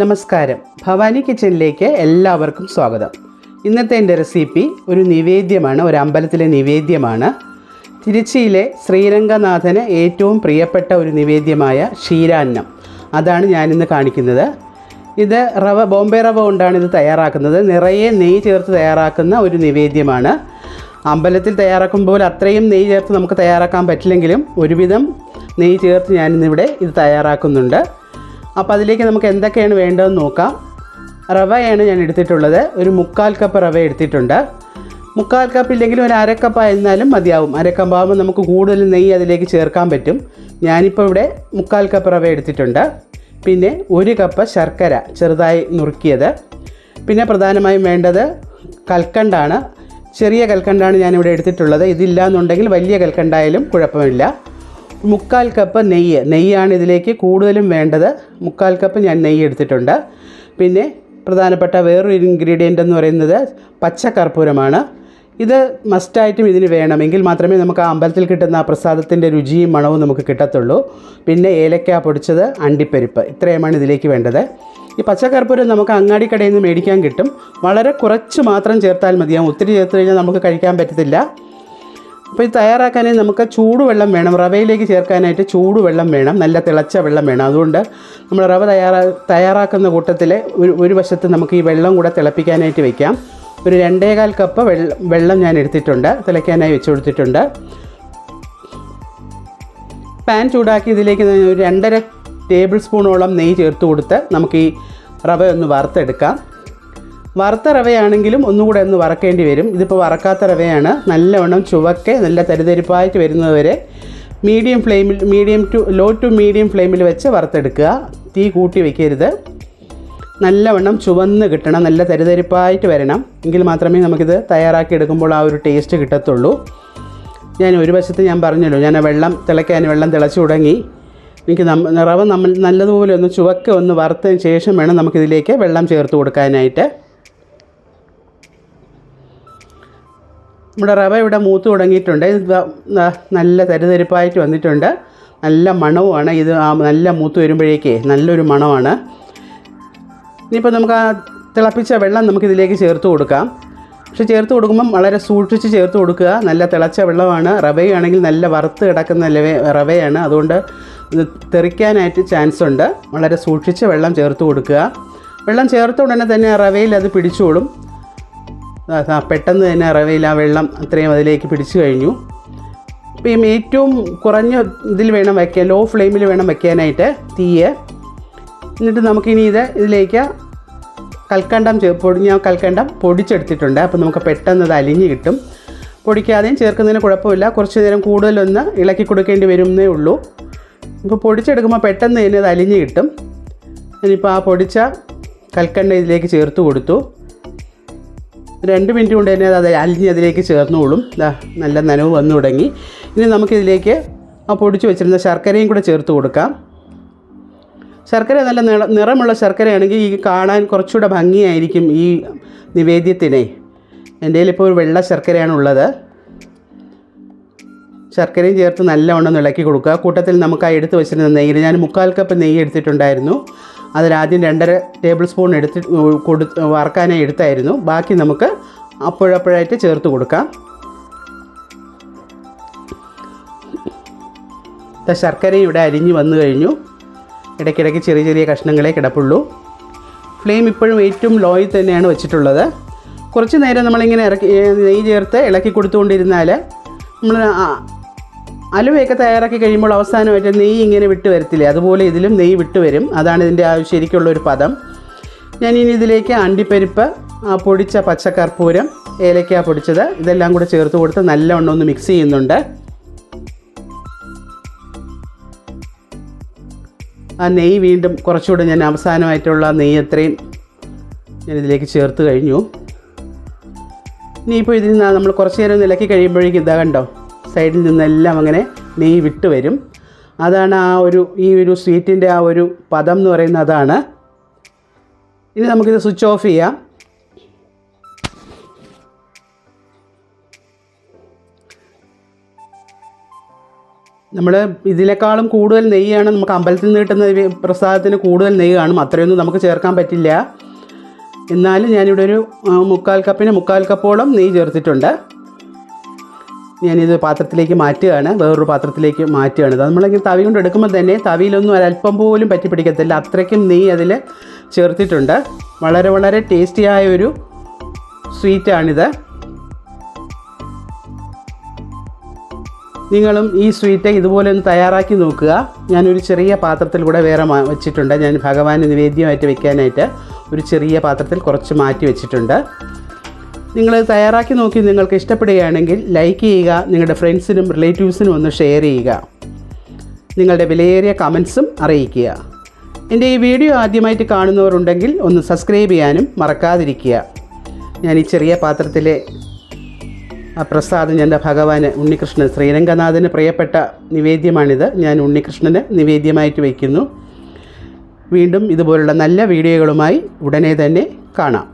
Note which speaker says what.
Speaker 1: നമസ്കാരം. ഭവാനി കിച്ചണിലേക്ക് എല്ലാവർക്കും സ്വാഗതം. ഇന്നത്തെ എന്റെ റെസിപ്പി ഒരു നിവേദ്യമാണ് ഒരു അമ്പലത്തിലെ നിവേദ്യമാണ്. തിരുച്ചിയിലെ ശ്രീരംഗനാഥന് ഏറ്റവും പ്രിയപ്പെട്ട ഒരു നിവേദ്യമായ ക്ഷീരാന്നം. അതാണ് ഞാനിന്ന് കാണിക്കുന്നത്. ഇത് റവ ബോംബെ റവ കൊണ്ടാണ് ഇത് തയ്യാറാക്കുന്നത്. നിറയെ നെയ്യ് ചേർത്ത് തയ്യാറാക്കുന്ന ഒരു നിവേദ്യമാണ്. അമ്പലത്തിൽ തയ്യാറാക്കുമ്പോൾ അത്രയും നെയ്യ് ചേർത്ത് നമുക്ക് തയ്യാറാക്കാൻ പറ്റില്ലെങ്കിലും ഒരുവിധം നെയ്യ് ചേർത്ത് ഞാനിന്നിവിടെ ഇത് തയ്യാറാക്കുന്നുണ്ട്. അപ്പോൾ അതിലേക്ക് നമുക്ക് എന്തൊക്കെയാണ് വേണ്ടതെന്ന് നോക്കാം. റവയാണ് ഞാൻ എടുത്തിട്ടുള്ളത്. ഒരു മുക്കാൽ കപ്പ് റവ എടുത്തിട്ടുണ്ട്. മുക്കാൽ കപ്പ് ഇല്ലെങ്കിൽ ഒരു അരക്കപ്പ് ആയിരുന്നാലും മതിയാവും. അരക്കപ്പാകുമ്പോൾ നമുക്ക് കൂടുതൽ നെയ്യ് അതിലേക്ക് ചേർക്കാൻ പറ്റും. ഞാനിപ്പോൾ ഇവിടെ മുക്കാൽ കപ്പ് റവ എടുത്തിട്ടുണ്ട്. പിന്നെ ഒരു കപ്പ് ശർക്കര ചെറുതായി നുറുക്കിയത്. പിന്നെ പ്രധാനമായും വേണ്ടത് കൽക്കണ്ടാണ്. ചെറിയ കൽക്കണ്ടാണ് ഞാനിവിടെ എടുത്തിട്ടുള്ളത്. ഇതില്ല എന്നുണ്ടെങ്കിൽ വലിയ കൽക്കണ്ടായാലും കുഴപ്പമില്ല. മുക്കാൽ കപ്പ് നെയ്യ്. നെയ്യാണ് ഇതിലേക്ക് കൂടുതലും വേണ്ടത്. മുക്കാൽ കപ്പ് ഞാൻ നെയ്യ് എടുത്തിട്ടുണ്ട്. പിന്നെ പ്രധാനപ്പെട്ട വേറൊരു ഇൻഗ്രീഡിയന്റ് എന്ന് പറയുന്നത് പച്ചക്കർപ്പൂരമാണ് ഇത് മസ്റ്റായിട്ടും ഇതിന് വേണമെങ്കിൽ മാത്രമേ നമുക്ക് ആ അമ്പലത്തിൽ കിട്ടുന്ന ആ പ്രസാദത്തിന്റെ രുചിയും മണവും നമുക്ക് കിട്ടത്തുള്ളൂ. പിന്നെ ഏലക്ക പൊടിച്ചത് അണ്ടിപ്പരിപ്പ്. ഇത്രയുമാണ് ഇതിലേക്ക് വേണ്ടത്. ഈ പച്ചക്കർപ്പൂരം നമുക്ക് അങ്ങാടി കടയിൽ നിന്ന് മേടിക്കാൻ കിട്ടും. വളരെ കുറച്ച് മാത്രം ചേർത്താൽ മതിയാവും ഒത്തിരി ചേർത്ത് കഴിഞ്ഞാൽ നമുക്ക് കഴിക്കാൻ പറ്റത്തില്ല. അപ്പോൾ ഇത് തയ്യാറാക്കാനായി നമുക്ക് ചൂടുവെള്ളം വേണം. റവയിലേക്ക് ചേർക്കാനായിട്ട് ചൂടുവെള്ളം വേണം. നല്ല തിളച്ച വെള്ളം വേണം. അതുകൊണ്ട് നമ്മൾ റവ തയ്യാറാ തയ്യാറാക്കുന്ന കൂട്ടത്തിൽ ഒരു ഒരു വശത്ത് നമുക്ക് ഈ വെള്ളം കൂടെ തിളപ്പിക്കാനായിട്ട് വെക്കാം. ഒരു രണ്ടേകാൽ കപ്പ് വെള്ളം ഞാൻ എടുത്തിട്ടുണ്ട്. തിളയ്ക്കാനായി വെച്ച് കൊടുത്തിട്ടുണ്ട്. പാൻ ചൂടാക്കി ഇതിലേക്ക് ഒരു രണ്ടര ടേബിൾ സ്പൂണോളം നെയ്യ് ചേർത്ത് കൊടുത്ത് നമുക്ക് ഈ റവ ഒന്ന് വറുത്തെടുക്കാം. വറുത്ത റവയാണെങ്കിലും ഒന്നുകൂടെ ഒന്ന് വറക്കേണ്ടി വരും. ഇതിപ്പോൾ വറക്കാത്ത റവയാണ്. നല്ലവണ്ണം ചുവക്കെ നല്ല തരിതരിപ്പായിട്ട് വരുന്നതുവരെ മീഡിയം ഫ്ലെയിമിൽ medium to low to medium ഫ്ലെയിമിൽ വെച്ച് വറുത്തെടുക്കുക. തീ കൂട്ടി വയ്ക്കരുത് നല്ലവണ്ണം ചുവന്ന് കിട്ടണം നല്ല തരിതരിപ്പായിട്ട് വരണം. എങ്കിൽ മാത്രമേ നമുക്കിത് തയ്യാറാക്കി എടുക്കുമ്പോൾ ആ ഒരു ടേസ്റ്റ് കിട്ടത്തുള്ളൂ. ഞാൻ ഒരു വശത്ത് ഞാൻ പറഞ്ഞല്ലോ ഞാൻ വെള്ളം തിളയ്ക്കാൻ വെള്ളം തിളച്ചു തുടങ്ങി. എനിക്ക് നമ്മ റവ നമ്മൾ നല്ലതുപോലെ ഒന്ന് ചുവക്കെ ഒന്ന് വറുത്തതിന് ശേഷം വേണം നമുക്കിതിലേക്ക് വെള്ളം ചേർത്ത് കൊടുക്കാനായിട്ട്. നമ്മുടെ റവ ഇവിടെ മൂത്ത് തുടങ്ങിയിട്ടുണ്ട്. നല്ല തരിതരിപ്പായിട്ട് വന്നിട്ടുണ്ട്. നല്ല മണവുമാണ്. ഇത് ആ നല്ല മൂത്ത് വരുമ്പോഴേക്കേ നല്ലൊരു മണമാണ്. ഇനിയിപ്പോൾ നമുക്ക് ആ തിളപ്പിച്ച വെള്ളം നമുക്കിതിലേക്ക് ചേർത്ത് കൊടുക്കാം. പക്ഷെ ചേർത്ത് കൊടുക്കുമ്പം വളരെ സൂക്ഷിച്ച് ചേർത്ത് കൊടുക്കുക. നല്ല തിളച്ച വെള്ളമാണ്. റവയാണെങ്കിൽ നല്ല വറുത്ത് കിടക്കുന്ന റവയാണ്. അതുകൊണ്ട് ഇത് തെറിക്കാനായിട്ട് ചാൻസ് ഉണ്ട്. വളരെ സൂക്ഷിച്ച് വെള്ളം ചേർത്ത് കൊടുക്കുക. വെള്ളം ചേർത്ത ഉടനെ തന്നെ റവയിൽ അത് പിടിച്ചോളും. പെട്ടെന്ന് തന്നെ റവയിൽ ആ വെള്ളം അത്രയും അതിലേക്ക് പിടിച്ചു കഴിഞ്ഞു. ഈ ഏറ്റവും കുറഞ്ഞ ഇതിൽ വേണം വയ്ക്കാൻ ലോ ഫ്ലെയിമിൽ വേണം വയ്ക്കാനായിട്ട് തീയ്. എന്നിട്ട് നമുക്കിനി ഇത് ഇതിലേക്ക് കൽക്കണ്ടം ചേ പൊടിഞ്ഞ കൽക്കണ്ടം പൊടിച്ചെടുത്തിട്ടുണ്ട്. അപ്പോൾ നമുക്ക് പെട്ടെന്ന് അത് അലിഞ്ഞ് കിട്ടും. പൊടിക്കാതെയും ചേർക്കുന്നതിന് കുഴപ്പമില്ല. കുറച്ച് നേരം കൂടുതലൊന്ന് ഇളക്കി കൊടുക്കേണ്ടി വരുന്നേ ഉള്ളൂ. ഇപ്പോൾ പൊടിച്ചെടുക്കുമ്പോൾ പെട്ടെന്ന് തന്നെ അത് അലിഞ്ഞ് കിട്ടും. ഇനിയിപ്പോൾ ആ പൊടിച്ച കൽക്കണ്ട ഇതിലേക്ക് ചേർത്ത് കൊടുത്തു. രണ്ട് മിനിറ്റ് കൊണ്ട് തന്നെ അത് അലിഞ്ഞ് അതിലേക്ക് ചേർന്നോളും. നല്ല നനവ് വന്നു തുടങ്ങി. ഇനി നമുക്കിതിലേക്ക് ആ പൊടിച്ച് വെച്ചിരുന്ന ശർക്കരയും കൂടെ ചേർത്ത് കൊടുക്കാം. ശർക്കര നല്ല നിറ നിറമുള്ള ശർക്കരയാണെങ്കിൽ ഈ കാണാൻ കുറച്ചുകൂടെ ഭംഗിയായിരിക്കും ഈ നിവേദ്യത്തിനെ. എന്റെ ഇപ്പോൾ ഒരു വെള്ള ശർക്കരയാണ് ഉള്ളത്. ശർക്കരയും ചേർത്ത് നല്ലവണ്ണം ഇളക്കി കൊടുക്കുക. കൂട്ടത്തിൽ നമുക്ക് ആ എടുത്ത് വെച്ചിരുന്ന നെയ്യിൽ ഞാൻ മുക്കാൽ കപ്പ് നെയ്യ് എടുത്തിട്ടുണ്ടായിരുന്നു. അതിലാദ്യം രണ്ടര ടേബിൾ സ്പൂൺ എടുത്ത് കൊടു വറക്കാനായി എടുത്തായിരുന്നു. ബാക്കി നമുക്ക് അപ്പോഴപ്പോഴായിട്ട് ചേർത്ത് കൊടുക്കാം. ദാ ശർക്കരയും ഇവിടെ അരിഞ്ഞ് വന്നു കഴിഞ്ഞു. ഇടയ്ക്കിടയ്ക്ക് ചെറിയ ചെറിയ കഷ്ണങ്ങളെ കിടപ്പുള്ളൂ. ഫ്ലെയിം ഇപ്പോഴും ഏറ്റവും ലോയിൽ തന്നെയാണ് വെച്ചിട്ടുള്ളത്. കുറച്ച് നേരം നമ്മളിങ്ങനെ ഇറക്കി നെയ്യ് ചേർത്ത് ഇളക്കി കൊടുത്തുകൊണ്ടിരുന്നാൽ നമ്മൾ അലുവയൊക്കെ തയ്യാറാക്കി കഴിയുമ്പോൾ അവസാനമായിട്ട് നെയ്യ് ഇങ്ങനെ വിട്ട് വരത്തില്ലേ? അതുപോലെ ഇതിലും നെയ്യ് വിട്ട് വരും. അതാണ് ഇതിന്റെ ആ ശരിക്കുള്ള ഒരു പദം. ഞാൻ ഇനി ഇതിലേക്ക് അണ്ടിപ്പരിപ്പ് പൊടിച്ച പച്ചക്കർപ്പൂരം ഏലക്ക പൊടിച്ചത് ഇതെല്ലാം കൂടെ ചേർത്ത് കൊടുത്ത് നല്ലവണ്ണം ഒന്ന് മിക്സ് ചെയ്യുന്നുണ്ട്. ആ നെയ്യ് വീണ്ടും കുറച്ചുകൂടെ ഞാൻ അവസാനമായിട്ടുള്ള നെയ്യ് അത്രയും ഞാൻ ഇതിലേക്ക് ചേർത്ത് കഴിഞ്ഞു. ഇനിയിപ്പോൾ ഇതിൽ നമ്മൾ കുറച്ച് നേരം ഒന്ന് ഇളക്കി കഴിയുമ്പോഴേക്കും ഇതാ കണ്ടോ? സൈഡിൽ നിന്നെല്ലാം അങ്ങനെ നെയ്യ് വിട്ട് വരും. അതാണ് ആ ഒരു ഈ ഒരു സ്വീറ്റിന്റെ ആ ഒരു പദം എന്ന് പറയുന്നത് അതാണ്. ഇനി നമുക്കിത് സ്വിച്ച് ഓഫ് ചെയ്യാം. നമ്മൾ ഇതിനേക്കാളും കൂടുതൽ നെയ്യാണ് നമുക്ക് അമ്പലത്തിൽ നിന്ന് കിട്ടുന്ന പ്രസാദത്തിന് കൂടുതൽ നെയ്യ് കാണും. അത്രയൊന്നും നമുക്ക് ചേർക്കാൻ പറ്റില്ല. എന്നാലും ഞാനിവിടെ ഒരു മുക്കാൽ കപ്പിന് മുക്കാൽ കപ്പോളം നെയ്യ് ചേർത്തിട്ടുണ്ട്. ഞാനിത് പാത്രത്തിലേക്ക് മാറ്റുകയാണ്. വേറൊരു പാത്രത്തിലേക്ക് മാറ്റുകയാണ്. അത് നമ്മളിങ്ങനെ തവി കൊണ്ട് എടുക്കുമ്പോൾ തന്നെ തവിയിലൊന്നും ഒരല്പം പോലും പറ്റി പിടിക്കത്തില്ല. അത്രയ്ക്കും നെയ്യ് അതിൽ ചേർത്തിട്ടുണ്ട്. വളരെ വളരെ ടേസ്റ്റിയായ ഒരു സ്വീറ്റാണിത്. നിങ്ങളും ഈ സ്വീറ്റ് ഇതുപോലെ ഒന്ന് തയ്യാറാക്കി നോക്കുക. ഞാനൊരു ചെറിയ പാത്രത്തിൽ കൂടെ വേറെ വെച്ചിട്ടുണ്ട്. ഞാൻ ഭഗവാന് നിവേദ്യമായിട്ട് വെക്കാനായിട്ട് ഒരു ചെറിയ പാത്രത്തിൽ കുറച്ച് മാറ്റി വെച്ചിട്ടുണ്ട്. നിങ്ങൾ തയ്യാറാക്കി നോക്കി നിങ്ങൾക്ക് ഇഷ്ടപ്പെടുകയാണെങ്കിൽ ലൈക്ക് ചെയ്യുക നിങ്ങളുടെ ഫ്രണ്ട്സിനും റിലേറ്റീവ്സിനും ഒന്ന് ഷെയർ ചെയ്യുക. നിങ്ങളുടെ വിലയേറിയ കമൻസും അറിയിക്കുക. എന്റെ ഈ വീഡിയോ ആദ്യമായിട്ട് കാണുന്നവരുണ്ടെങ്കിൽ ഒന്ന് സബ്സ്ക്രൈബ് ചെയ്യാനും മറക്കാതിരിക്കുക. ഞാൻ ഈ ചെറിയ പാത്രത്തിലെ ആ പ്രസാദം എന്റെ ഭഗവാന് ഉണ്ണികൃഷ്ണൻ ശ്രീരംഗനാഥന് പ്രിയപ്പെട്ട നിവേദ്യമാണിത്. ഞാൻ ഉണ്ണികൃഷ്ണന് നിവേദ്യമായിട്ട് വയ്ക്കുന്നു. വീണ്ടും ഇതുപോലുള്ള നല്ല വീഡിയോകളുമായി ഉടനെ തന്നെ കാണാം.